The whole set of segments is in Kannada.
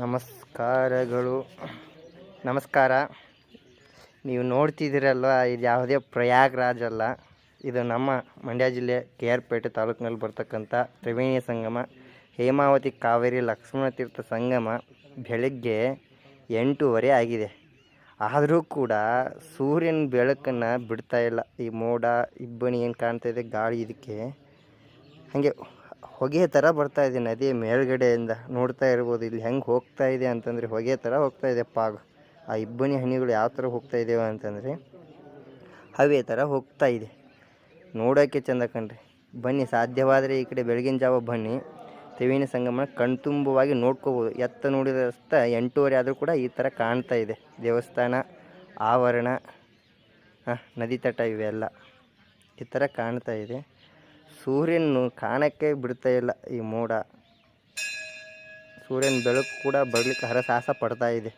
ನಮಸ್ಕಾರಗಳು. ನಮಸ್ಕಾರ. ನೀವು ನೋಡ್ತಿದ್ದೀರಲ್ವ, ಇದು ಯಾವುದೇ ಪ್ರಯಾಗ್ರಾಜ್ ಅಲ್ಲ. ಇದು ನಮ್ಮ ಮಂಡ್ಯ ಜಿಲ್ಲೆ ಕೆ ಆರ್ ಪೇಟೆ ತಾಲೂಕಿನಲ್ಲಿ ಬರ್ತಕ್ಕಂಥ ತ್ರಿವೇಣಿ ಸಂಗಮ, ಹೇಮಾವತಿ ಕಾವೇರಿ ಲಕ್ಷ್ಮಣ ತೀರ್ಥ ಸಂಗಮ ಬೆಳಗ್ಗೆ ಎಂಟೂವರೆ ಆಗಿದೆ. ಆದರೂ ಕೂಡ ಸೂರ್ಯನ ಬೆಳಕನ್ನು ಬಿಡ್ತಾ ಇಲ್ಲ. ಈ ಮೋಡ, ಇಬ್ಬನಿ ಏನು ಕಾಣ್ತಾ ಇದೆ, ಗಾಳಿ ಇದಕ್ಕೆ. ಹಾಗೆ ಹೊಗೆ ಥರ ಬರ್ತಾ ಇದೆ ನದಿ ಮೇಲ್ಗಡೆಯಿಂದ. ನೋಡ್ತಾ ಇರ್ಬೋದು, ಇಲ್ಲಿ ಹೆಂಗೆ ಹೋಗ್ತಾ ಇದೆ ಅಂತಂದರೆ ಹೊಗೆ ಥರ ಹೋಗ್ತಾ ಇದೆ. ಪಾಗ, ಆ ಇಬ್ಬನಿ ಹನಿಗಳು ಯಾವ ಥರ ಹೋಗ್ತಾ ಇದ್ದೇವೆ ಅಂತಂದರೆ ಹವೆ ಥರ ಹೋಗ್ತಾ ಇದೆ. ನೋಡೋಕ್ಕೆ ಚೆಂದ ಕಣ್ರಿ. ಬನ್ನಿ, ಸಾಧ್ಯವಾದರೆ ಈ ಕಡೆ ಬೆಳಗಿನ ಜಾವ ಬನ್ನಿ. ತ್ರಿವೇಣಿ ಸಂಗಮನ ಕಣ್ತುಂಬವಾಗಿ ನೋಡ್ಕೋಬೋದು. ಎತ್ತ ನೋಡಿದಷ್ಟ ಎಂಟೂವರೆ ಆದರೂ ಕೂಡ ಈ ಥರ ಕಾಣ್ತಾ ಇದೆ. ದೇವಸ್ಥಾನ, ಆವರಣ ನದಿ ತಟ ಇವೆಲ್ಲ ಈ ಥರ ಕಾಣ್ತಾ ಇದೆ. ಸೂರ್ಯನ ಕಾಣಕ್ಕೆ ಬಿಡ್ತಾ ಇಲ್ಲ ಈ ಮೋಡ. ಸೂರ್ಯನ ಬೆಳಕು ಕೂಡ ಬರಲಿಕ್ಕೆ ಹರಸಾಹಸ ಪಡ್ತಾ ಇದೆ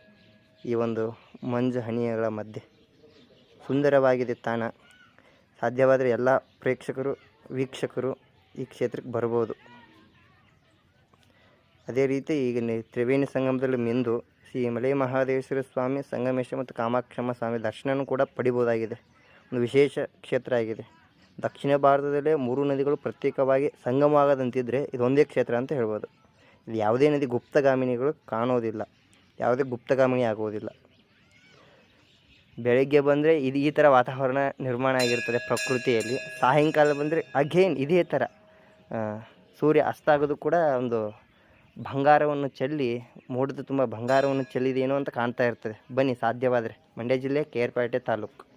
ಈ ಒಂದು ಮಂಜು ಹನಿಗಳ ಮಧ್ಯೆ. ಸುಂದರವಾಗಿದೆ ತಾಣ. ಸಾಧ್ಯವಾದರೆ ಎಲ್ಲ ಪ್ರೇಕ್ಷಕರು, ವೀಕ್ಷಕರು ಈ ಕ್ಷೇತ್ರಕ್ಕೆ ಬರ್ಬೋದು. ಅದೇ ರೀತಿ ಈಗ ತ್ರಿವೇಣಿ ಸಂಗಮದಲ್ಲಿ ಮಿಂದು ಶ್ರೀ ಮಲೆ ಮಹಾದೇಶ್ವರ ಸ್ವಾಮಿ, ಸಂಗಮೇಶ್ವರ ಮತ್ತು ಕಾಮಾಕ್ಷಮ್ಮ ಸ್ವಾಮಿ ದರ್ಶನವೂ ಕೂಡ ಪಡಿಬೋದಾಗಿದೆ. ಒಂದು ವಿಶೇಷ ಕ್ಷೇತ್ರ ಆಗಿದೆ. ದಕ್ಷಿಣ ಭಾರತದಲ್ಲೇ ಮೂರು ನದಿಗಳು ಪ್ರತ್ಯೇಕವಾಗಿ ಸಂಗಮವಾಗದಂತಿದ್ದರೆ ಇದೊಂದೇ ಕ್ಷೇತ್ರ ಅಂತ ಹೇಳ್ಬೋದು. ಇದು ಯಾವುದೇ ನದಿ ಗುಪ್ತಗಾಮಿನಿಗಳು ಕಾಣೋದಿಲ್ಲ. ಯಾವುದೇ ಗುಪ್ತಗಾಮಿನಿ ಆಗೋದಿಲ್ಲ. ಬೆಳಗ್ಗೆ ಬಂದರೆ ಇದು ಈ ಥರ ವಾತಾವರಣ ನಿರ್ಮಾಣ ಆಗಿರ್ತದೆ ಪ್ರಕೃತಿಯಲ್ಲಿ. ಸಾಯಂಕಾಲ ಬಂದರೆ ಅಗೇನ್ ಇದೇ ಥರ ಸೂರ್ಯ ಅಸ್ತ ಆಗೋದು ಕೂಡ ಒಂದು ಬಂಗಾರವನ್ನು ಚೆಲ್ಲಿ ಮೋಡದ ತುಂಬ ಬಂಗಾರವನ್ನು ಚೆಲ್ಲಿದೇನೋ ಅಂತ ಕಾಣ್ತಾ ಇರ್ತದೆ. ಬನ್ನಿ ಸಾಧ್ಯವಾದರೆ. ಮಂಡ್ಯ ಜಿಲ್ಲೆ ಕೇರ್ಪೇಟೆ ತಾಲೂಕು.